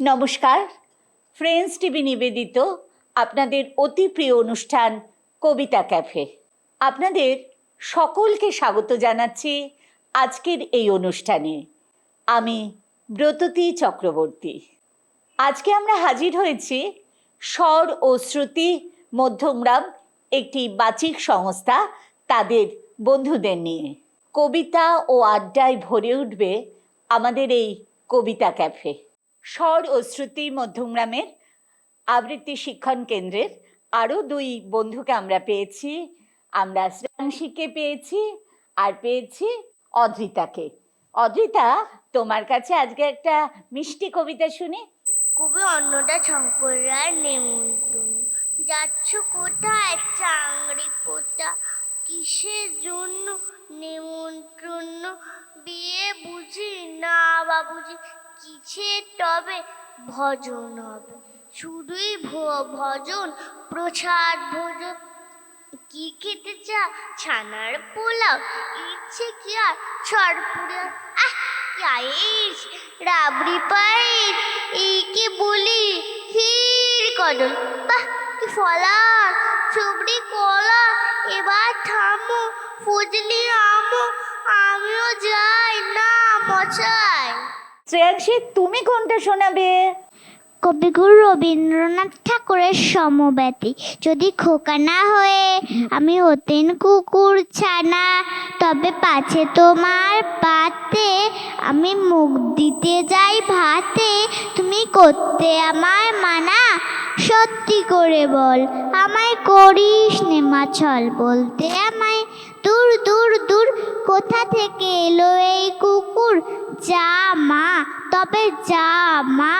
নমস্কার। Friends TV নিবেদিত আপনাদের অতি প্রিয় অনুষ্ঠান কবিতা ক্যাফে। আপনাদের সকলকে স্বাগত জানাচ্ছি আজকের এই অনুষ্ঠানে। আমি ব্রততী চক্রবর্তী। আজকে আমরা হাজির হয়েছি স্বর ও শ্রুতি মধ্যমগ্রাম একটি বাচিক সংস্থা তাদের বন্ধুদের নিয়ে। কবিতা ও আড্ডায় ভরে উঠবে আমাদের এই কবিতা ক্যাফে। স্বর ও শ্রুতি মধ্যমগ্রামের আবৃত্তি শিক্ষণ কেন্দ্রের আরও দুই বন্ধুকে আমরা পেয়েছি। আমরা শ্রেয়াংশীকে পেয়েছি আর পেয়েছি অদ্রিতাকে অদ্রিতা তোমার কাছে আজকে একটা মিষ্টি কবিতা শুনি। কবি অন্নদা শঙ্কর রায় নেমন্তন্ন। যাচ্ছ কোথায়? চাংড়ি পোতা। কিসের জন্য? নেমন্ত্রণ বিয়ে বুঝি? না বাবুজি। কিসের তবে ভজন হবে। শুধুই ভজন, প্রসাদ, ভোজন। কি খেতে চা? ছানার পোলাও। ইচ্ছে কি আর? সরপুরে আহ রাবড়ি পাইস এই কি বলি? ক্ষীর কদল বাহ, কি ফলা। সবরি কলা। এবার থামো, ফজলি আমো। আমিও যাই, না মশাই। শ্রেয়াংশী তুমি কোনটা শোনাবে? কবিগুরু রবীন্দ্রনাথ ঠাকুরের সমব্যতি যদি খোকা না হয়ে আমি হতেন কুকুর ছানা, তবে পাছে তোমার পাতে আমি মুখ দিতে যাই ভাতে। তুমি করতে আমার মানা, সত্যি করে বল। আমায় করিস নেমাছল বলতে আমায়, দূর দূর দূর কোথা থেকে এলো এই কুকুর? যা, মা। তবে যা, মা।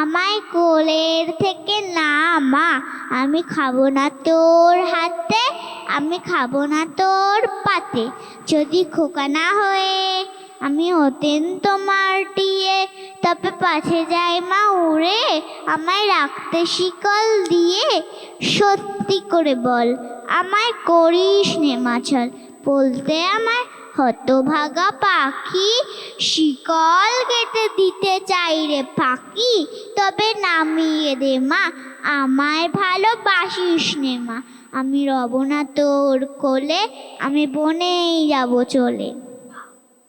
আমায় কোলের থেকে না মা আমি খাব না তোর হাতে, আমি খাব না তোর পাতে। যদি খোকা না হয়ে আমি হতেন তোমার দিয়ে তবে পাছে যায় মা উড়ে আমায় রাখতে শিকল দিয়ে। সত্যি করে বল, আমায় করিস নে মাছল। বলতে আমায় হতভাগা পাখি শিকল কেটে দিতে চাই রে পাখি তবে নামিয়ে দে মা আমায় ভালোবাসিস নে মা। আমি রব না তোর কোলে আমি বনেই যাব চলে।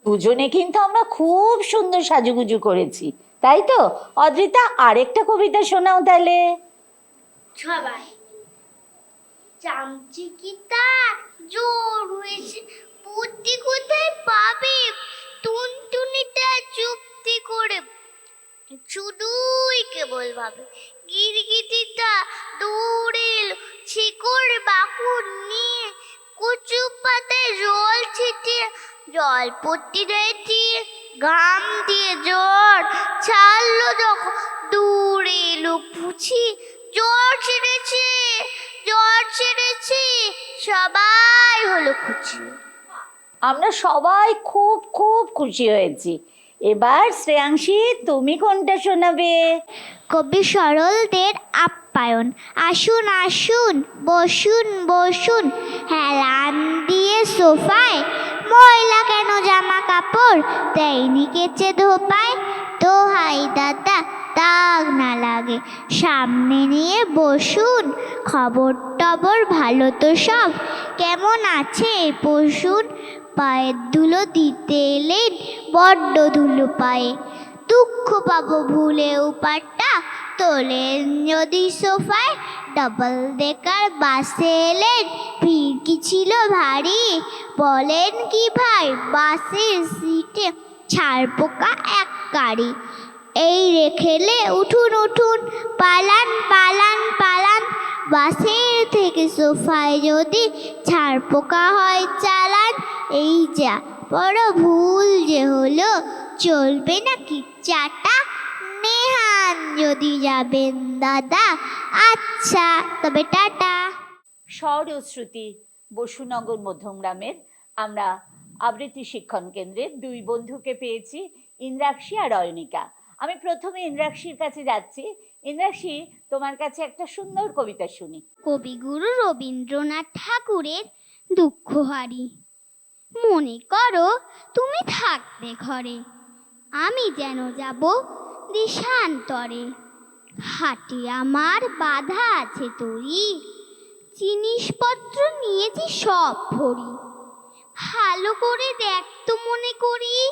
দুজনে কিন্তু আমরা খুব সুন্দর সাজুগুজু করেছি তাই তো? অদ্রিতা আরেকটা কবিতা শোনাও তাহলে। সবাই। চামচিকিতা জোর হয়েছে বুদ্ধি কোথায় পাবে? টুনটুনিটা চুক্তি করে শুধুই কেবল ভাবে। গিরগিটিটা দৌড়ে এলো, শিকড় বাকুর নিয়ে কচু পাতায় জল ছিটিয়ে জল পট্টি দিয়ে ঘাম দিয়ে জ্বর ছাড়লো যখন। দূরে এলো পুছি, জ্বর ছেড়েছে জ্বর ছেড়েছে, সবাই হলো খুশি আমরা সবাই খুব খুব খুশি হয়েছি। এবার শ্রেয়াংশী, তুমি কোনটা শোনাবে? কবি সরলদের আপ্যায়ন। আসুন আসুন, বসুন বসুন। হেলান দিয়ে সোফায় ময়লা কেন জামা কাপড়? দেয়নি কেচে ধোপায়। তো হাই দাদা দাগ না লাগে। সামনে নিয়ে বসুন খবর টবর ভালো তো সব। কেমন আছে বসুন পায়ের ধুলো দিতে এলেন বড্ড ধুলো পায়ে। দুঃখ পাবো ভুলে উপারটা তোলেন যদি সোফায়। ডবল দেকার বাসে এলেন, ভিড় কি ছিল ভারী? বলেন কি ভাই, বাসের সিটে ছাড় পোকা এক গাড়ি। এই রেখেলে উঠুন উঠুন, পালান পালান পালান। বাসের থেকে সোফায় যদি ছাড় পোকা হয়, চালান। এই যা, বড় ভুল যে হলো, চলবে নাকি চাটা? নেহান যদি যাবেন, দাদা। আচ্ছা তবে টাটা। স্বর ও শ্রুতি বসুনগর মধ্যমগ্রামের আমরা আবৃত্তি শিক্ষণ কেন্দ্রের দুই বন্ধুকে পেয়েছি, ইন্দ্রাক্ষী আর অয়নিকা। আমি প্রথমে ইন্দ্রাক্ষীর কাছে যাচ্ছি। ইন্দ্রাক্ষী, তোমার কাছে একটা সুন্দর কবিতা শুনি। কবিগুরু রবীন্দ্রনাথ ঠাকুরের দুঃখহারি মনে করো তুমি থাকবে ঘরে। আমি যেন যাব দেশান্তরে। হাটে আমার বাধা আছে তরি। জিনিসপত্র নিয়েছি সব ভরি। ভালো করে দেখ তো মনে করি।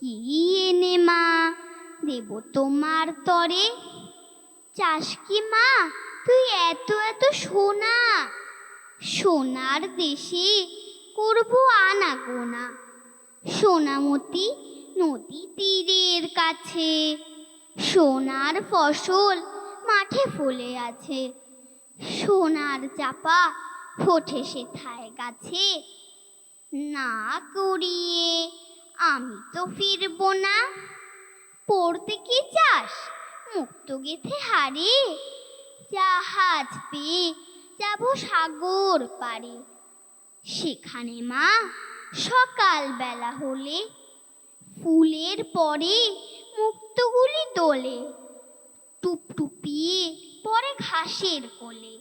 কি এনে মা? দেব। তোমার তরে, চাস কি মা? তুই এত এত সোনা। সোনার দেশে করব আনা গোনা সোনামতি নদী তীরের কাছে। সোনার ফসল মাঠে ফলে আছে। সোনার চাপা ফোটে সেথায় গাছে। না করিয়ে আমি তো ফিরবো না। পড়তে কি চাস? মুক্ত গেথে হারে জাহাজ পেয়ে যাব সাগর পারে সেখানে মা সকাল বেলা হলে। ফুলের পরে মুক্তগুলি দোলে। টুপটুপিয়ে পরে ঘাসের কোলে।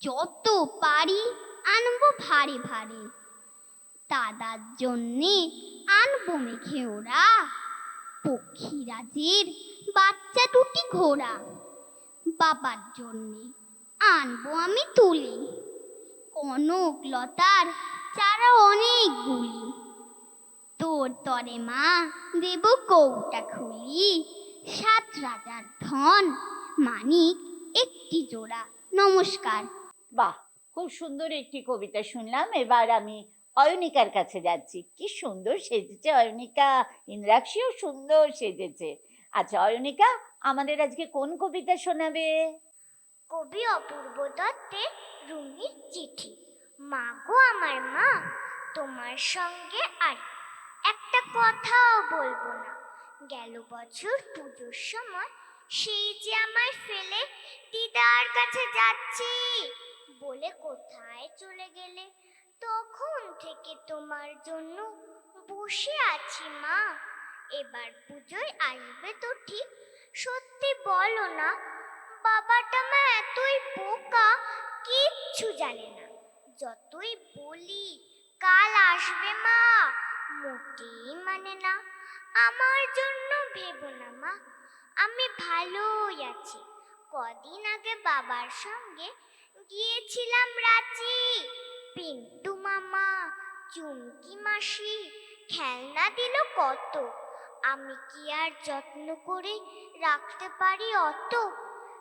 যত পারি আনব ভারী ভারী। দাদার জন্যে আনব মেঘে ওরা পক্ষীরাজের বাচ্চা দুটি ঘোড়া। বাবার জন্যে আনব আমি তুলি। কনক লতার চারা অনেকগুলি তোর তরে মা দেব কৌটা খুলি। সাত রাজার ধন মানিক একটি জোড়া। নমস্কার। বাহ, খুব সুন্দর একটি কবিতা শুনলাম। এবার আমি অয়নিকার কাছে যাচ্ছি। কি সুন্দর সেজেছে অয়নিকা। ইন্দ্রাক্ষীও সুন্দর সেজেছে। আচ্ছা অয়নিকা, আমাদের আজকে কোন কবিতা শোনাবে? কবি অপূর্ব দত্তের রুমির চিঠি। মা গো আমার মা, তোমার সঙ্গে আর একটা কথাও বলব না। গেল বছর পুজোর সময় সেই যে আমায় ফেলে দিদার কাছে যাচ্ছি। বলে কোথায় চলে গেলে? তখন থেকে তোমার জন্য বসে আছি, মা। এবার পুজোয় আসবে তো ঠিক। সত্যি বলো না, বাবাটা মা এতই বোকা, কিচ্ছু জানে না। যতই বলি, কাল আসবে, মা। মোটেই মানে না। আমার জন্য ভেবো না, মা। আমি ভালোই আছি। কদিন আগে বাবার সঙ্গে গিয়েছিলাম রাঁচি। পিন্টু মামা। চুমকি মাসি, খেলনা দিল কত? আমি কি আর যত্ন করে রাখতে পারি অত?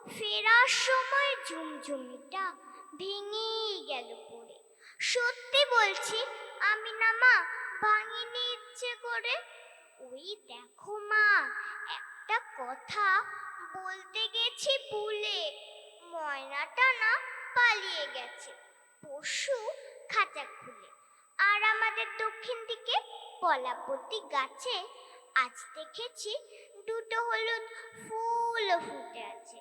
ফেরার সময় ঝুমঝুমিটা ভেঙেই গেল পড়ে। সত্যি বলছি, আমি না মা, ভাঙিনি ইচ্ছে করে। ওই দেখো মা, একটা কথা বলতে গেছি ভুলে। ময়নাটা না পালিয়ে গেছে। পশু খাঁচা খুলে। আর আমাদের দক্ষিণ দিকে পলাপতি গাছে আজ দেখেছি দুটো হলুদ ফুলও ফুটে আছে।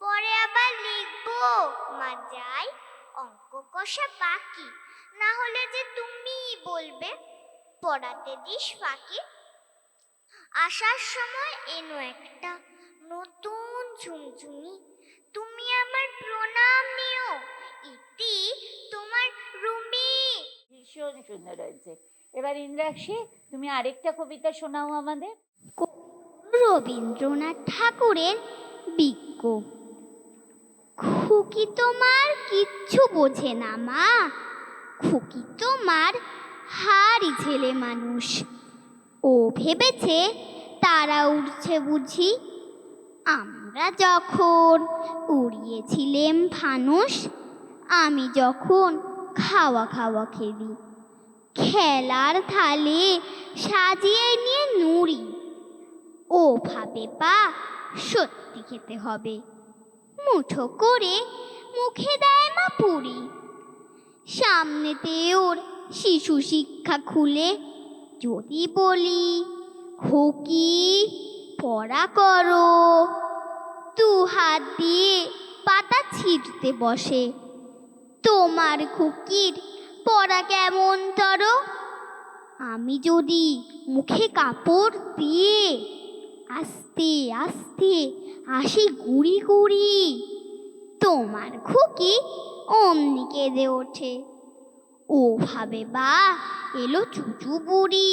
পরে আবার লিখব মা যাই অঙ্ক কষা বাকি না হলে যে তুমি বলবে, পড়াতে দিস ফাঁকি। আসার সময় এনো একটা নতুন ঝুমঝুমি, তুমি আমার প্রণাম নিও। ইতি তোমার রুমি ভীষণ সুন্দর হয়েছে। এবার ইন্দ্রাক্ষী, তুমি আরেকটা কবিতা শোনাও আমাদের। রবীন্দ্রনাথ ঠাকুরের বিজ্ঞ। খুকি তোমার কিচ্ছু বোঝে না, মা। খুকি তোমার হারি ছেলে মানুষ। ও ভেবেছে তারা উঠছে বুঝি। আমরা যখন উড়িয়েছিলেম ফানুস আমি যখন খাওয়া খাওয়া খেলি। খেলার থালে সাজিয়ে নিয়ে নুড়ি। ও ভাবে পা, সত্যি খেতে হবে। মুঠো করে মুখে দেয় মা পুরি। সামনেতে ওর শিশু শিক্ষা খুলে। যদি বলি, খুকি, পড়া করো। দু হাত দিয়ে পাতা ছিটতে বসে। তোমার খুকির পড়া কেমন তর? আমি যদি মুখে কাপড় দিয়ে আস্তে আস্তে আসি গুড়ি গুড়ি, তোমার খুকি অমনি কেঁদে ওঠে। ও ভাবে বা এলো চুচু বুড়ি।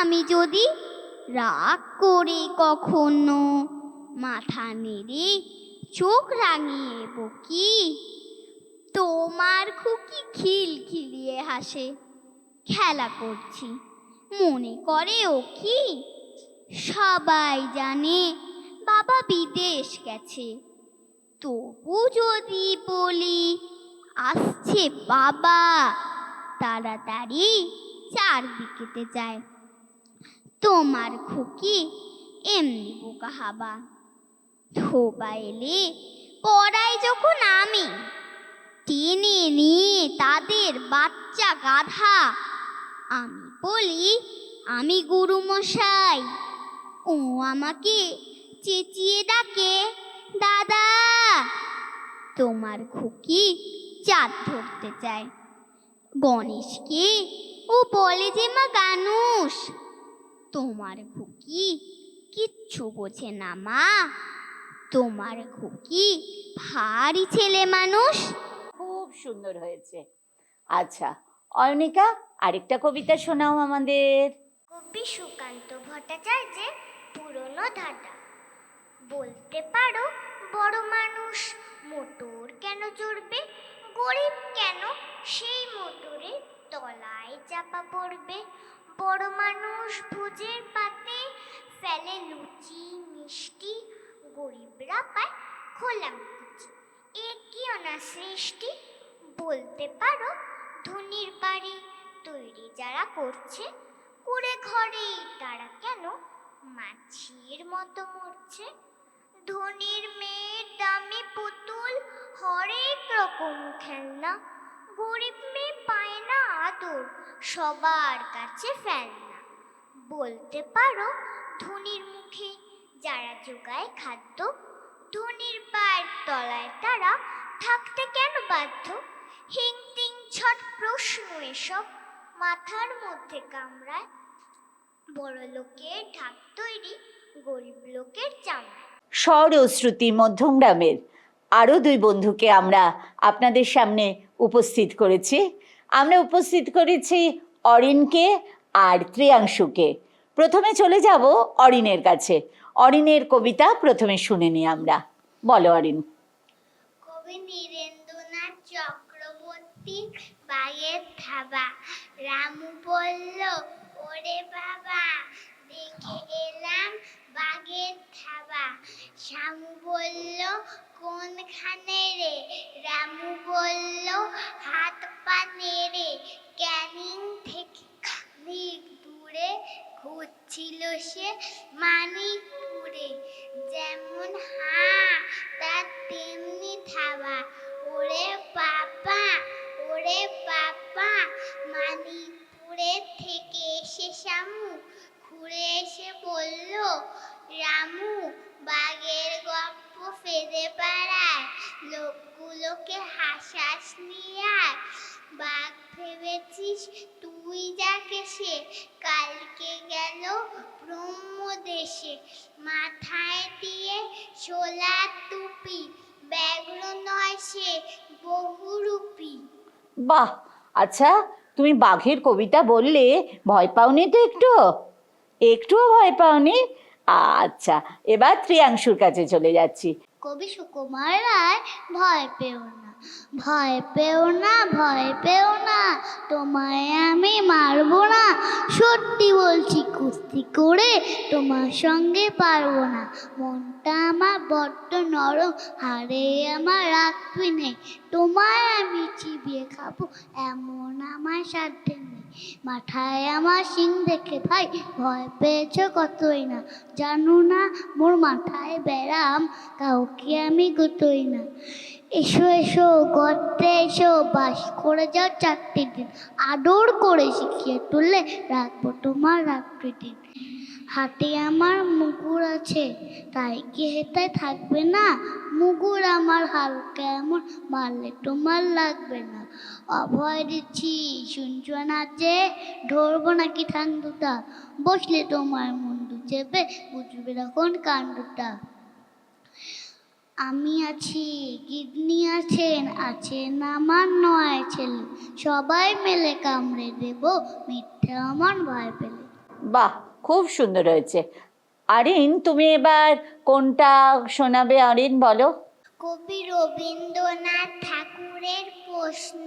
আমি যদি রাগ করে কখনো, মাথা নেড়ে চোখ রাঙিয়ে বকি তোমার খুকি খিলখিলিয়ে হাসে। খেলা করছি, মনে করে ও কি? সবাই জানে বাবা বিদেশ গেছে। তবু যদি বলি, আসছে বাবা। তাড়াতাড়ি চারদিকেতে যায়। তোমার খুকি এমনি বোকা হাবা। ধোবা এলে পড়াই যখন আমি। টেনে নিয়ে তাদের বাচ্চা গাধা। আমি বলি, আমি গুরু মশাই ও আমাকে চেঁচিয়ে ডাকে, দাদা, তোমার খুকি চাঁদ ধরতে চায়। গণেশকে ও বলে যে মা গানুষ তোমার খুকি কিচ্ছু বোঝে না মা। তোমার খুকি ভারী ছেলে মানুষ। খুব সুন্দর হয়েছে। আচ্ছা অয়নিকা আরেকটা কবিতা শোনাও আমাদের। কবি সুকান্ত ভট্টাচার্যের পুরনো ধাঁধা। বলতে পারো, বড় মানুষ মোটর কেন চড়বে? গরিব কেন সেই মোটরে তলায় চাপা পড়বে? বড় মানুষ ভোজের পাতে ফেলে লুচি, মিষ্টি, গরিবরা পায় কুচি এ কি অনা সৃষ্টি, বলতে পারো ধনির বাড়ি তৈরি যারা করছে কুড়ে ঘরে তারা কেন মাছির মতো মরছে? ধনির মেয়ের দামি পুতুল হরেক রকম খেলনা, গরিব মেয়ে পায় না আদর, সবার কাছে ফেলনা। বলতে পারো ধনির মুখে যারা যোগায় খাদ্য ধনির পায়ের তলায় তারা থাকতে কেন বাধ্য? হিং তিং ছট, প্রশ্ন এসব মাথার মধ্যে কামড়ায়। বড় লোকের ঢাক তৈরি, গরিব লোকের চামড়া স্বর ও শ্রুতি মধ্যমগ্রামের। আরও দুই বন্ধুকে আমরা আপনাদের সামনে উপস্থিত করেছি। আমরা উপস্থিত করেছি অরিনকে আর ত্রিয়াংশুকে। প্রথমে চলে যাব অরিনের কাছে। অরিনের কবিতা প্রথমে শুনে নিই আমরা। বলো অরিন। কবি নীরেন্দ্রনাথ চক্রবর্তী বাগের রামু বলল, ওরে বাবা, দেখে এলাম বাগের থাবা শ্যামু বলল, কোনখানে রে? রামু বলল হাত পা নেড়ে, ক্যানিং থেকে দূরে ঘুরছিল সে মানিকপুরে। যেমন হা তার তেমনি থাবা। ওরে বাবা ওরে বাবা মানিকপুরে থেকে এসে শামু ঘুরে এসে বলল, রামু, বাঘের গপ্প ফেদে পাড়ায়, লোকগুলোকে হাসাস নিয়ে আয়। বাঘ ভেবেছিস তুই যাকে সে কালকে গেল ব্রহ্মদেশে মাথায় দিয়ে সোলার টুপি ব্যাঘ্র নয় সে বহুরূপী। বাহ আচ্ছা তুমি বাঘের কবিতা বললে ভয় পাওনি তো একটু? একটুও ভয় পাওনি? আচ্ছা এবার ত্রিয়াংশুর কাছে চলে যাচ্ছি। কবি সুকুমার রায় ভয় পেও না। ভয় পেও না, ভয় পেও না, তোমায় আমি মারবো না। সত্যি বলছি, কুস্তি করে তোমার সঙ্গে পারব না। মনটা আমার বড্ড নরম হারে আমার রাখবি নেই তোমায় আমি চিবিয়ে খাব, এমন আমার সাধ্যে নেই। মাথায় আমার সিং দেখে ভাই, ভয় পেয়েছ কতই না? জানো না, মোর মাথায় ব্যারাম, কাউকে আমি গুতোই না। এসো এসো, গর্তে এসো, বাস করে যাও চারটে দিন। আদর করে শিখিয়ে তুললে রাখব তোমার রাত্রি দিন হাতে আমার মুগুর আছে, তাই কি হেতায় থাকবে না? মুগুর আমার হালকা এমন, মারলে তোমার লাগবে না। অভয় দিচ্ছি, শুনছো না যে? ধরবো নাকি ঠান্ডুটা বসলে তোমার মুন্ডু চেপে বুঝবে তখন কাণ্ডটা। আমি আছি গিডনি আছেন আছেন আমার নয় ছেলে। সবাই মেলে কামড়ে দেব মিথ্যে আমার ভয় পেলে। বাহ খুব সুন্দর হয়েছে। আরিন তুমি এবার কোনটা শোনাবে আরিন বলো? কবি রবীন্দ্রনাথ ঠাকুরের প্রশ্ন।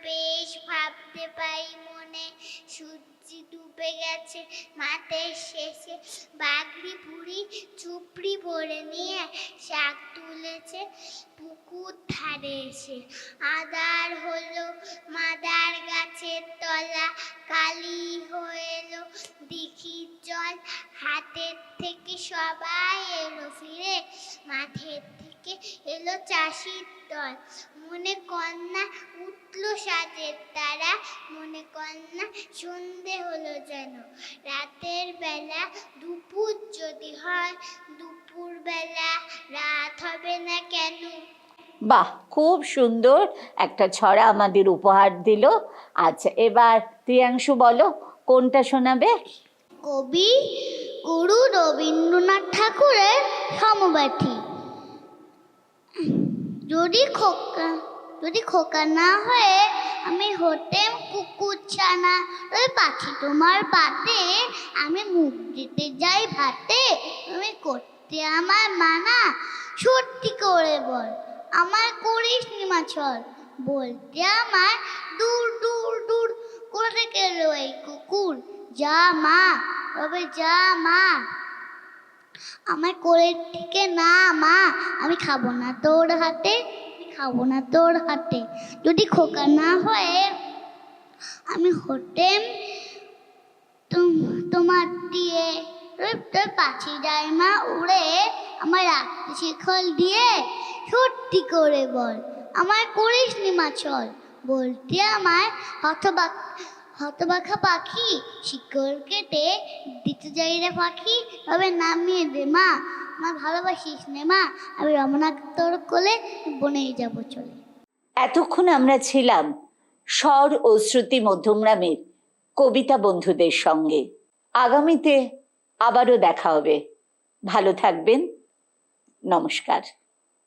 ভাবতে পাই মনে সূর্য ডুবে গেছে, মাঠের শেষে বাগড়ি বুড়ি চুপড়ি ভরে নিয়ে শাক তুলেছে, পুকুর ধারে এসে। আদার হলো মাদার গাছের তলা, কালি এলো দিঘির জল, হাতের থেকে সবাই এলো ফিরে মাঠের থেকে এলো চাষির দল। মনে কন্যা উঠল সাজের তারা মনে কন্যা সন্ধে হলো যেন। রাতের বেলা দুপুর যদি হয় দুপুর বেলা রাত হবে না কেন? বাহ খুব সুন্দর। একটা ছড়া আমাদের উপহার দিল। আচ্ছা এবার প্রিয়াংশু বলো কোনটা শোনাবে? কবি গুরু রবীন্দ্রনাথ ঠাকুরের সমব্যথী যদি খোকা যদি খোকা না হয়ে আমি হতেম কুকুর ছানা, ওই পাখি তোমার পাতে আমি মুখ দিতে যাই ভাতে, তুমি করতে আমার মানা। সত্যি করে বল, আমার করিস নিমা ছল বলতে আমার দূর দূর দূর করে গেল এই কুকুর। যা মা, তবে যা মা। আমার কোলের থেকে, না, মা, আমি খাব না তোর হাতে খাব না তোর হাতে। যদি খোকা না হয়ে, আমি হতেম তুম- তোমার দিয়ে তোর পাখি যায় মা, উড়ে আমার রাখতে শিখল দিয়ে সত্যি করে বল। আমার করিস নি চল। বলতে আমার হতবাক হতবাখা পাখি শিকড় কেটে দিতে যাই রে পাখি, তবে নামিয়ে দে মা আমার ভালোবাসিস নে মা, আমি রমনা তোর কোলে বনেই যাব চলে। এতক্ষণ আমরা ছিলাম স্বর ও শ্রুতি মধ্যমগ্রামের কবিতা বন্ধুদের সঙ্গে। আগামীতে আবারও দেখা হবে। ভালো থাকবেন। নমস্কার।